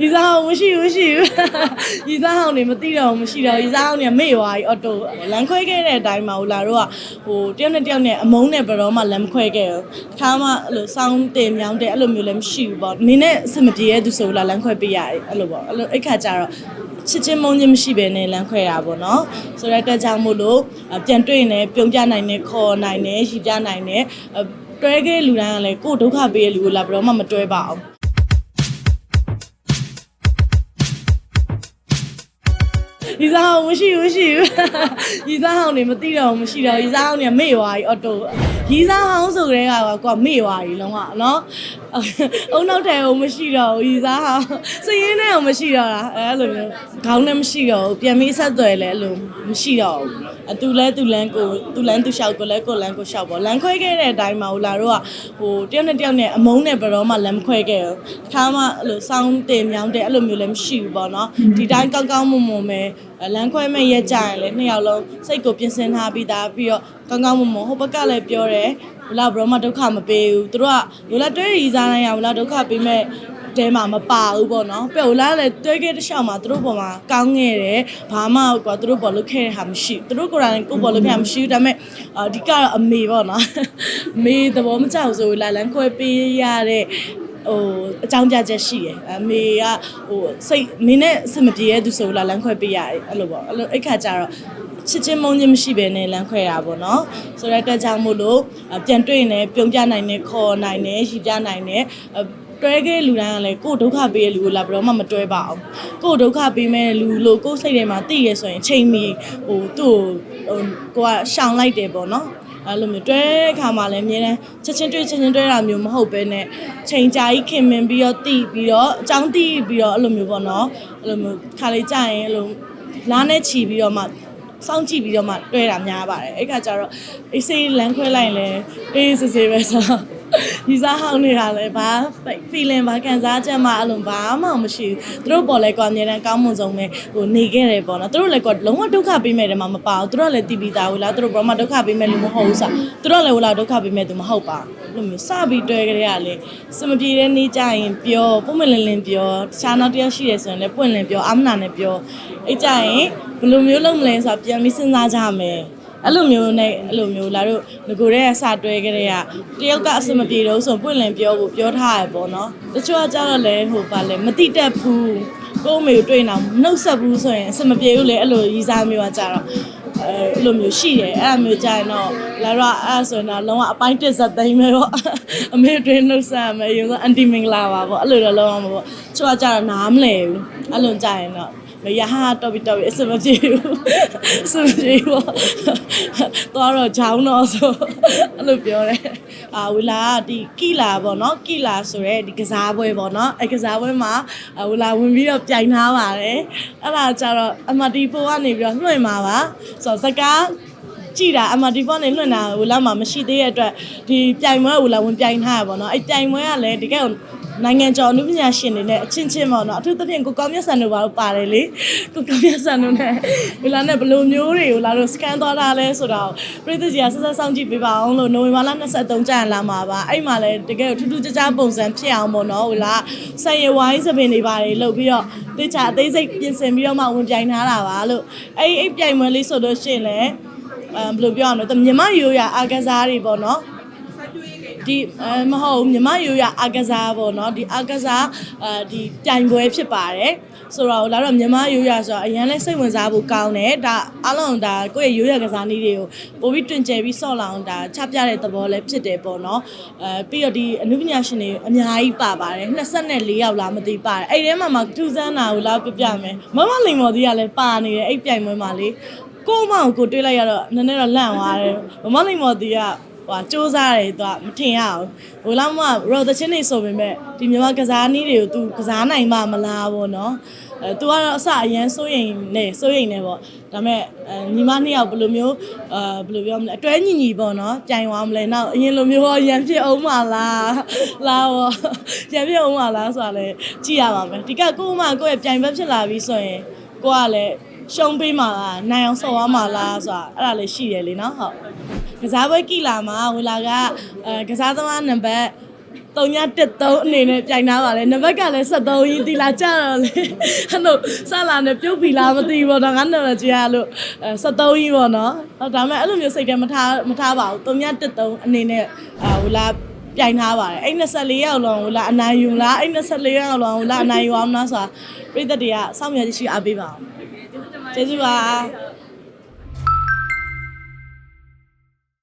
ဒီစားအောင်မရှိဘူးမရှိဘူးဒီစားအောင်နေမသိတော့ဘူးမရှိတော့ဘူးဒီစားအောင်နေမေ့သွားပြီအော်တိုလမ်းခွဲခဲ့တဲ့အတိုင်းမှာဟိုလာတော့ကဟိုတယောက်နဲ့တယောက်နဲ့အမုန်းနဲ့ဘယ်တော့မှလမ်းမခွဲခဲ့ဘူးတစ်ခါမှအဲ့လိုစောင်းတင်မြောင်းတဲ့အဲ့လိုမျိုးလည်းမရှိဘူးပေါ့နင်းနဲ့အဆင်မပြေရဲ့သူဆိုလာလမ်းခွဲပေးရတယ်အဲ့လိုပေါ့အဲ့လိုအဲ့ခါကျတော့ချစ်ချင်းမုန်းချင်းမရှိဘဲနဲ့လမ်းခွဲတာပေါ့နော်ဆိုတော့တက်ကြောင်မို့လို့အပြန်တွေ့ရင်လည်းပြုံးကြနိုင်တယ်ခေါ်နိုင်တယ်ရီပြနိုင်တယ်အတွဲခဲ့လူတိုင်းကလည်းကိုယ်ဒုက္ခပေးတဲ့လူကိုလာဘယ်တော့မှမတွဲပါအောင် ဒီစားအောင်မရှိဘူးမရှိဘူးဒီစားအောင်နေမသိတော့ဘူးမရှိတော့ဘူးဒီစားအောင်နေမေ့သွားပြီအော်တိုဒီစားအောင်ဆိုတဲ့ကကွာမေ့သွားပြီလုံးဝနော်အုံနောက်ထဲကိုမရှိတော့ဘူးဒီစားအောင်စည်ရင်းနဲ့ကိုမရှိတော့တာအဲအဲ့လိုမျိုးခေါင်းနဲ့မရှိတော့ဘူးပြန်ပြီးဆက်သွယ်လဲအဲ့လိုမရှိတော့ဘူးအတူလဲတူလန်းကိုတူလန်းတူလျှောက်ကိုလဲကိုလန်းကိုလျှောက်ပေါ့လမ်းခွဲခဲ့တဲ့အတိုင်းမှာဟိုလာတော့ကဟိုတယောက်နဲ့တယောက်နဲ့အမုန်းနဲ့ဘယ်တော့မှလမ်းမခွဲခဲ့ဘူးတစ်ခါမှအဲ့လိုစောင်းတင်မြောင်းတဲ့အဲ့လိုမျိုးလည်းမရှိဘူးပေါ့နော်ဒီတိုင်းကောင်းကောင်းမွန်မွန်ပဲ လမ်းခွဲမဲ့ရက်ကြရင်လည်းနှစ်ယောက်လုံးစိတ်ကိုပြင်ဆင်ထားပြီးသားပြီးတော့ကောင်းကောင်းမွန်မွန်ဟိုဘက်ကလည်းပြောတယ်ဘလာဘရောမဒုက္ခမပေးဘူးသူတို့ကရိုလာတွဲရီစားနိုင်ရဘလာဒုက္ခပေးမဲ့တဲမှာမပါဘူးပေါ့နော်ပြိုလာလည်းတွဲခဲ့တစ်လျှောက်မှာသူတို့ပေါ်မှာကောင်းခဲ့တယ်ဘာမှကွာသူတို့ပေါ်လို့ခဲ့တဲ့ဟာမရှိဘူးသူတို့ကိုယ်တိုင်ကိုယ်ပေါ်လို့ခဲ့တာမရှိဘူးဒါပေမဲ့အဓိကတော့အမေပေါ့နော်အမေသဘောမကျဘူးဆိုလာလမ်းခွဲပေးရတဲ့ ဟိုအကြောင်းပြချက်ရှိတယ်အမေကဟိုစိတ်မင်းနဲ့အဆင်မပြေရဲ့သူဆိုလာလမ်းခွဲပေးရတယ်အဲ့လိုပေါ့အဲ့လိုအဲ့ခါကျတော့ချစ်ချင်းမုန်းချင်းမရှိဘဲနဲ့လမ်းခွဲတာပေါ့နော်ဆိုတော့တက်ကြောင်မို့လို့ပြန်တွေ့ရင်လည်းပြုံးပြနိုင်တယ်ခေါ်နိုင်တယ်ရီပြနိုင်တယ်တွဲခဲ့လူတိုင်းကလည်းကိုယ်ဒုက္ခပေးတဲ့လူကိုလာဘယ်တော့မှမတွဲပါအောင်ကိုယ်ဒုက္ခပေးမဲ့လူလို့ကိုယ်စိတ်ထဲမှာသိရဆိုရင်ချိန်မီဟိုသူ့ကိုဟိုကိုကရှောင်လိုက်တယ်ပေါ့နော် အဲ့လိုမျိုးတွဲတဲ့အခါမှာလည်းအများတန်းချက်ချင်းတွေ့ချက်ချင်းတွဲတာမျိုးမဟုတ်ပဲနဲ့ချိန်ကြာကြီးခင်မင်ပြီးတော့တီးပြီးတော့အကြောင်းတီးပြီးတော့အဲ့လိုမျိုးပေါ့နော်အဲ့လိုမျိုးခါလေးကြာရင်အဲ့လိုလားနဲ့ချီပြီးတော့မှစောင့်ကြည့်ပြီးတော့မှတွဲတာများပါတယ်အဲ့ခါကျတော့အေးစေးလမ်းခွဲလိုက်ရင်လည်းအေးစစ်စစ်ပဲဆိုတော့ ဒီစားဟောင်းနေတာလည်းဘာ feeling ဘာခံစားချက်မှအဲ့လိုဘာမှမရှိဘူးသူတို့ပေါ်လဲကွာအများတန်းကောင်းမွန်ဆုံးပဲဟိုနေခဲ့တယ်ပေါ့နော်သူတို့လည်းကွာလုံးဝဒုက္ခပေးမဲ့တယ်မှာမပါဘူးသူတို့ကလည်းတည်ပြီးသားဘူးလားသူတို့ဘာမှဒုက္ခပေးမဲ့လူမဟုတ်ဘူးစသူတို့လည်းဟိုလားဒုက္ခပေးမဲ့သူမဟုတ်ပါဘူးအဲ့လိုမျိုးစပြီးတွဲကြရလေစမပြေတဲ့နေ့ကျရင်ပြောပုံမလင်းလင်းပြောတခြားနောက်တစ်ယောက်ရှိတယ်ဆိုရင်လည်းပွင့်လင်းပြောအာမနာနဲ့ပြောအဲ့ကြရင်ဘယ်လိုမျိုးလုပ်မလဲဆိုတာပြန်ပြီးစဉ်းစားကြမယ် အဲ့လိုမျိုးနဲ့အဲ့လိုမျိုးလာတို့ငကိုတဲ့ဆတွဲကြတဲ့ကတယောက်ကအစမပြေတော့ဆိုပွင့်လင်းပြောဖို့ပြောထားရပေါ့နော်တချို့ကကြတော့လဲဟိုပါလဲမတိတက်ဘူးကိုယ့်မေကိုတွေ့နေအောင်နှုတ်ဆက်ဘူးဆိုရင်အစမပြေဘူးလေအဲ့လိုရီစားမျိုးကကြတော့အဲအဲ့လိုမျိုးရှိတယ်အဲ့အမျိုးကြရင်တော့လာတော့အဲ့ဆိုရင်တော့လုံးဝအပိုင်းတစ်ဆက်သိမ်းမယ်ပေါ့အမေတွင်နှုတ်ဆက်မယ်ရုံဆိုအန်တီမင်္ဂလာပါပေါ့အဲ့လိုတော့လုံးဝမပေါ့ချို့ကကြတော့နားမလဲဘူးအဲ့လိုကြရင်တော့ မရဟာတော်ပြီတော်ပြီအစမပြေဘူးအစမပြေဘူးတော့တော့ချောင်းတော့ဆိုအဲ့လိုပြောတယ်အာဝလာကဒီကီလာပေါ့နော်ကီလာဆိုရဲဒီကစားပွဲပေါ့နော်အဲကစားပွဲမှာဝလာဝင်ပြီးတော့ပြိုင်ထားပါတယ်အဲ့ဒါကြတော့အမတီဖိုကနေပြီးတော့လွှင့်มาပါဆိုတော့စကားကြည်တာအမဒီဖောနဲ့လွှင့်တာဟိုလာမှာမရှိသေးတဲ့အတွက်ဒီပြိုင်ပွဲဟိုလာဝင်ပြိုင်ထားရပါတော့အဲ့ပြိုင်ပွဲကလည်းတကယ် နိုင်ငံကျော်အနုပညာရှင်တွေနဲ့အချင်းချင်းပေါ့နော်အထူးသဖြင့်ကိုကောင်းမြတ်ဆန်တို့ဘာလို့ပါတယ်လေကိုကောင်းမြတ်ဆန်တို့နဲ့ဟိုလာနဲ့ဘယ်လိုမျိုးတွေကိုလာလို့စကန်သွားတာလဲဆိုတော့ပြည်သူကြီးကဆက်ဆက်စောင့်ကြည့်ပေးပါအောင်လို့နိုဝင်ဘာလ23ကျရင်လာမှာပါအဲ့မှာလည်းတကယ်ထူးထူးခြားခြားပုံစံဖြစ်အောင်ပေါ့နော်ဟိုလာဆန်ရဝိုင်းစပင်တွေပါတယ်လုပ်ပြီးတော့တေချာအသေးစိတ်ပြင်ဆင်ပြီးတော့မှဝင်ပြိုင်ထားတာပါလို့အဲ့အဲ့ပြိုင်ပွဲလေးဆိုလို့ရှိရင်လည်းအဲဘယ်လိုပြောရမလဲမြမရိုးရအာကစားတွေပေါ့နော် ဒီအဲမဟုတ်မြမရိုးရအာကစားပေါ့နော်ဒီအာကစားအဲဒီပြိုင်ပွဲဖြစ်ပါတယ်ဆိုတော့လာတော့မြန်မာရိုးရဆိုတော့အရင်လဲစိတ်ဝင်စားဖို့ကောင်းတယ်ဒါအလုံးဒါကိုယ့်ရဲ့ရိုးရကစားနည်းတွေကိုပိုပြီးတွင်ကျယ်ပြီးဆော့လောင်ဒါချပြတဲ့သဘောလည်းဖြစ်တယ်ပေါ့နော်အဲပြီးတော့ဒီအနုပညာရှင်တွေအများကြီးပါပါတယ်24ယောက်လားမသိပါတယ်အဲ့ထဲမှာမှထူးဆန်းတာကိုလာပြပြမယ်မမလိန်မော်ဒီကလည်းပါနေတယ်အဲ့ပြိုင်ပွဲမှာလေကိုမောင်ကိုတွေးလိုက်ရတော့နည်းနည်းတော့လန့်သွားတယ်မမလိန်မော်ဒီက ဟိုစူးစားတယ်သူကမထင်ရအောင်ဟိုလောက်မှရောသချင်းနေဆိုပေမဲ့ဒီမြန်မာကစားနည်းတွေကို तू ကစားနိုင်မှမလားပေါ့နော်အဲ तू ကတော့အစအရန်စိုးရိမ်နေစိုးရိမ်နေပေါ့ဒါပေမဲ့အဲညီမနှစ်ယောက်ဘယ်လိုမျိုးအာဘယ်လိုပြောမလဲအတွဲညီညီပေါ့နော်ပြိုင်သွားမလဲနောက်အရင်လိုမျိုးရန်ဖြစ်အောင်မလားလားပေါ့ရန်ဖြစ်အောင်မလားဆိုတာလည်းကြည့်ရပါမယ်ဒီကကို့မကိုယ့်ရဲ့ပြိုင်ဘက်ဖြစ်လာပြီဆိုရင်ကိုကလည်း ရှုံးပေးမှာလားနိုင်အောင်ဆော့သွားမှာလားဆိုတာအဲ့ဒါလည်းရှိတယ်လေနော်ဟုတ်ကစားပွဲကီလာမှာဝလာကအဲကစားသမားနံပါတ်313အနေနဲ့ပြိုင်ထားပါတယ်နံပါတ်ကလည်း73ကြီးဒီလာကြတော့လေအဲ့လိုစလာနဲ့ပြုတ်ပြီလားမသိဘူးပေါ့နော်ငါနံပါတ်ကြီးရလို့အဲ73ကြီးပေါ့နော်ဟောဒါပေမဲ့အဲ့လိုမျိုးစိတ်ထဲမထားမထားပါဘူး313အနေနဲ့အာဟိုလာပြိုင်ထားပါတယ်အဲ့24ရောက်လောဟိုလာအနိုင်ယူလားအဲ့24ရောက်လောဟိုလာအနိုင်ယူအောင်လားဆိုတာပြည်သက်တွေကစောင့်မျှော်ကြည့်ရှိအားပေးပါအောင် ကျေးဇူးပါ